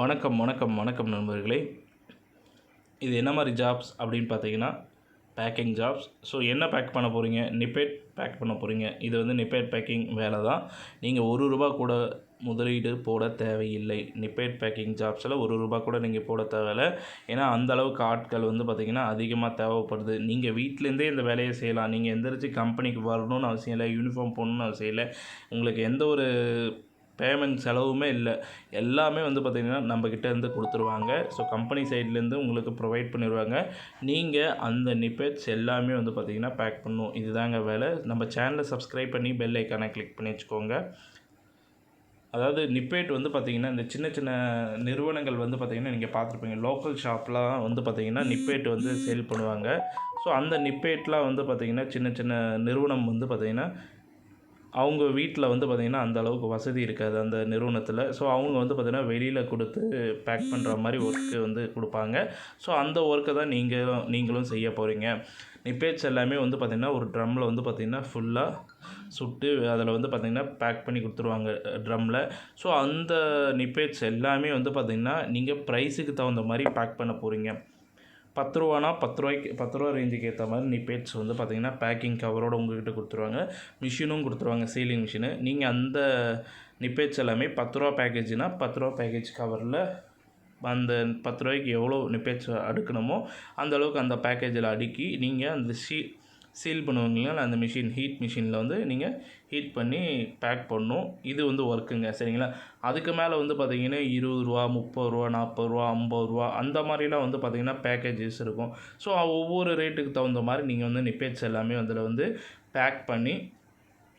வணக்கம் வணக்கம் வணக்கம் நண்பர்களே. இது என்ன மாதிரி ஜாப்ஸ் அப்படின்னு பார்த்தீங்கன்னா பேக்கிங் ஜாப்ஸ் ஸோ என்ன பேக் பண்ண போகிறீங்க நிப்பேட் பேக் பண்ண போகிறீங்க இது வந்து நிப்பேட் பேக்கிங் வேலை தான். நீங்கள் ஒரு ரூபா கூட முதலீடு போட தேவையில்லை. நிப்பேட் பேக்கிங் ஜாப்ஸில் ஒரு ரூபா கூட நீங்கள் போட தேவையில்லை. ஏன்னா அந்த அளவுக்கு ஆட்கள் வந்து பார்த்திங்கன்னா அதிகமாக தேவைப்படுது. நீங்கள் வீட்டிலேருந்தே இந்த வேலையை செய்யலாம். நீங்கள் எந்திரிச்சு கம்பெனிக்கு வரணும்னு அவசியம் இல்லை யூனிஃபார்ம் போடணும்னு அவசியம் இல்லை. உங்களுக்கு எந்த ஒரு பேமெண்ட் செலவுமே இல்லை. எல்லாமே வந்து பார்த்திங்கன்னா நம்மக்கிட்ட இருந்து கொடுத்துருவாங்க. ஸோ கம்பெனி சைட்லேருந்து உங்களுக்கு ப்ரொவைட் பண்ணிடுவாங்க நீங்கள் அந்த நிப்பெட்ஸ் எல்லாமே வந்து பார்த்திங்கன்னா பேக் பண்ணும் இதுதாங்க வேலை. நம்ம சேனலை சப்ஸ்கிரைப் பண்ணி பெல் ஐக்கானை கிளிக் பண்ணி வச்சுக்கோங்க. அதாவது நிப்பேட் வந்து பார்த்திங்கன்னா இந்த சின்ன சின்ன நிறுவனங்கள் வந்து பார்த்திங்கன்னா நீங்கள் பார்த்துருப்பீங்க. லோக்கல் ஷாப்லாம் வந்து பார்த்திங்கன்னா நிப்பேட் வந்து சேல் பண்ணுவாங்க. ஸோ அந்த நிப்பேட்லாம் வந்து பார்த்திங்கன்னா சின்ன சின்ன நிறுவனம் வந்து பார்த்திங்கன்னா அவங்க வீட்டில் வந்து பார்த்திங்கன்னா அந்த அளவுக்கு வசதி இருக்காது அந்த நிறுவனத்தில். ஸோ அவங்க வந்து பார்த்திங்கன்னா வெளியில் கொடுத்து பேக் பண்ணுற மாதிரி ஒர்க்கு வந்து கொடுப்பாங்க. ஸோ அந்த ஒர்க்கை தான் நீங்களும் நீங்களும் செய்ய போகிறீங்க நிப்பேட்ஸ் எல்லாமே வந்து பார்த்திங்கன்னா ஒரு ட்ரம்மில் வந்து பார்த்திங்கன்னா ஃபுல்லாக சுட்டு அதில் வந்து பார்த்திங்கன்னா பேக் பண்ணி கொடுத்துருவாங்க ட்ரம்மில் ஸோ அந்த நிப்பேட்ஸ் எல்லாமே வந்து பார்த்திங்கன்னா நீங்கள் ப்ரைஸுக்கு தகுந்த மாதிரி பேக் பண்ண போகிறீங்க பத்து ரூபானா பத்து ரூபாய்க்கு பத்து ரூபா ரேஞ்சுக்கு ஏற்ற மாதிரி நிப்பேட்ஸ் வந்து பார்த்திங்கன்னா பேக்கிங் கவரோடு உங்கள்கிட்ட கொடுத்துருவாங்க. மிஷினும் கொடுத்துருவாங்க சீலிங் மிஷினு நீங்கள் அந்த நிப்பேட்ஸ் எல்லாமே பத்து ரூபா பேக்கேஜ்னால் பத்து ரூபா பேக்கேஜ் கவரில் அந்த பத்து ரூபாய்க்கு எவ்வளோ நிப்பேட்ஸ் அடுக்கணுமோ அந்த அளவுக்கு அந்த பேக்கேஜில் அடுக்கி நீங்கள் அந்த ஷீ சீல் பண்ணுவீங்களா அந்த மிஷின் ஹீட் மிஷினில் வந்து நீங்கள் ஹீட் பண்ணி பேக் பண்ணணும். இது வந்து ஒர்க்குங்க சரிங்களா? அதுக்கு மேலே வந்து பார்த்திங்கன்னா இருபது ரூபா முப்பது ரூபா நாற்பது ரூபா ஐம்பது ரூபா அந்த மாதிரிலாம் வந்து பார்த்திங்கன்னா பேக்கேஜஸ் இருக்கும். ஸோ ஒவ்வொரு ரேட்டுக்கு தகுந்த மாதிரி நீங்கள் வந்து நிப்பேட்ஸ் எல்லாமே அதில் வந்து பேக் பண்ணி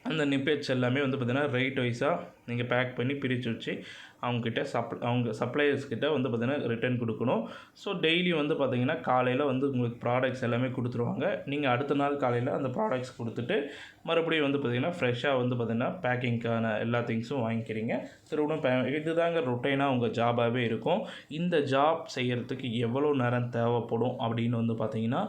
அந்த நிப்பேட்ஸ் எல்லாமே வந்து பார்த்திங்கன்னா ரைட் வைஸாக நீங்கள் பேக் பண்ணி பிரித்து வச்சு அவங்கக்கிட்ட சப் அவங்க சப்ளையர்ஸ்கிட்ட வந்து பார்த்திங்கன்னா ரிட்டர்ன் கொடுக்கணும். ஸோ டெய்லி வந்து பார்த்திங்கன்னா காலையில் வந்து உங்களுக்கு ப்ராடக்ட்ஸ் எல்லாமே கொடுத்துருவாங்க. நீங்கள் அடுத்த நாள் காலையில் அந்த ப்ராடக்ட்ஸ் கொடுத்துட்டு மறுபடியும் வந்து பார்த்திங்கன்னா ஃப்ரெஷ்ஷாக வந்து பார்த்திங்கன்னா பேக்கிங்க்கான எல்லா திங்ஸும் வாங்கிக்கிறீங்க. திரும்பவும் பே இதுதாங்க ரொட்டைனாக உங்கள் ஜாபாகவே இருக்கும். இந்த ஜாப் செய்கிறதுக்கு எவ்வளோ நேரம் தேவைப்படும் அப்படின்னு வந்து பார்த்திங்கன்னா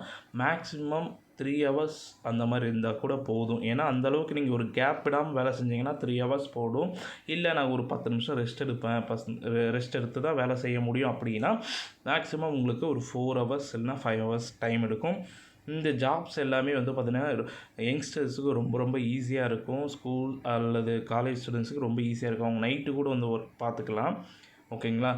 மேக்ஸிமம் த்ரீ ஹவர்ஸ் அந்த மாதிரி இருந்தால் கூட போதும். ஏன்னா அந்தளவுக்கு நீங்கள் ஒரு கேப் விடாமல் வேலை செஞ்சீங்கன்னா த்ரீ ஹவர்ஸ் போடும் இல்லை நான் ஒரு பத்து நிமிஷம் ரெஸ்ட் எடுப்பேன். பஸ் ரெஸ்ட் எடுத்து தான் வேலை செய்ய முடியும் அப்படின்னா மேக்ஸிமம் உங்களுக்கு ஒரு ஃபோர் ஹவர்ஸ் இல்லைனா ஃபைவ் ஹவர்ஸ் டைம் எடுக்கும். இந்த ஜாப்ஸ் எல்லாமே வந்து பார்த்திங்கன்னா யங்ஸ்டர்ஸுக்கு ரொம்ப ரொம்ப ஈஸியாக இருக்கும். ஸ்கூல் அல்லது காலேஜ் ஸ்டூடெண்ட்ஸுக்கு ரொம்ப ஈஸியாக இருக்கும். அவங்க நைட்டு கூட வந்து ஒர்க் பார்த்துக்கலாம் ஓகேங்களா?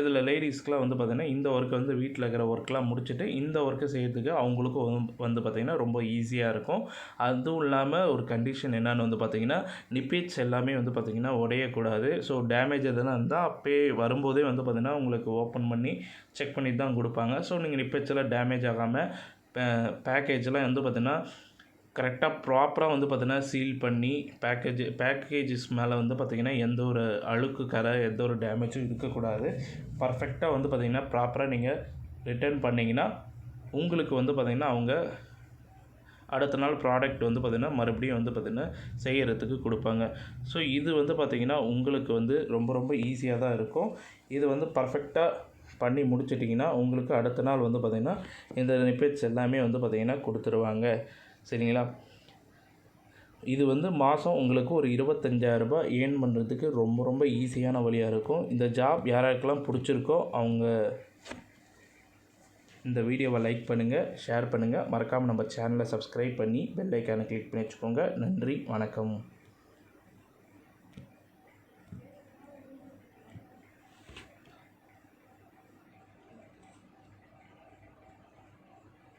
இதில் லேடிஸ்க்கெலாம் வந்து பார்த்திங்கன்னா இந்த ஒர்க்கை வந்து வீட்டில் இருக்கிற ஒர்க்லாம் முடிச்சுட்டு இந்த ஒர்க்கை செய்கிறதுக்கு அவங்களுக்கும் வந்து பார்த்திங்கன்னா ரொம்ப ஈஸியாக இருக்கும். அதுவும் இல்லாமல் ஒரு கண்டிஷன் என்னென்னு வந்து பார்த்திங்கன்னா நிப்பேட்ஸ் எல்லாமே வந்து பார்த்திங்கன்னா உடையக்கூடாது. ஸோ டேமேஜ் எதுனா இருந்தால் அப்போயே வரும்போதே வந்து பார்த்திங்கன்னா உங்களுக்கு ஓப்பன் பண்ணி செக் பண்ணி தான் கொடுப்பாங்க. ஸோ நீங்கள் நிப்பேட்ஸ் எல்லாம் டேமேஜ் ஆகாமல் பேக்கேஜெலாம் வந்து பார்த்திங்கன்னா கரெக்டாக ப்ராப்பராக வந்து பார்த்திங்கன்னா சீல் பண்ணி பேக்கேஜ் பேக்கேஜஸ் மேலே வந்து பார்த்திங்கன்னா எந்த ஒரு அழுக்கு கரை எந்த ஒரு டேமேஜும் இருக்கக்கூடாது. பர்ஃபெக்டாக வந்து பார்த்திங்கன்னா ப்ராப்பராக நீங்கள் ரிட்டர்ன் பண்ணிங்கன்னா உங்களுக்கு வந்து பார்த்திங்கன்னா அவங்க அடுத்த நாள் ப்ராடக்ட் வந்து பார்த்திங்கன்னா மறுபடியும் வந்து பார்த்திங்கன்னா செய்கிறதுக்கு கொடுப்பாங்க. ஸோ இது வந்து பார்த்திங்கன்னா உங்களுக்கு வந்து ரொம்ப ரொம்ப ஈஸியாக தான் இருக்கும். இது வந்து பர்ஃபெக்டாக பண்ணி முடிச்சிட்டிங்கன்னா உங்களுக்கு அடுத்த நாள் வந்து பார்த்திங்கன்னா இந்த நிப்பேட்ஸ் எல்லாமே வந்து பார்த்திங்கன்னா கொடுத்துருவாங்க. சரிங்களா? இது வந்து மாதம் உங்களுக்கு ஒரு இருபத்தஞ்சாயிரரூபா ஏர்ன் பண்ணுறதுக்கு ரொம்ப ரொம்ப ஈஸியான வழியாக இருக்கும். இந்த ஜாப் யாராருக்கெல்லாம் பிடிச்சிருக்கோ அவங்க இந்த வீடியோவை லைக் பண்ணுங்கள் ஷேர் பண்ணுங்கள் மறக்காமல் நம்ம சேனலை சப்ஸ்கிரைப் பண்ணி பெல் ஐக்கானை கிளிக் பண்ணி வச்சுக்கோங்க. நன்றி வணக்கம்.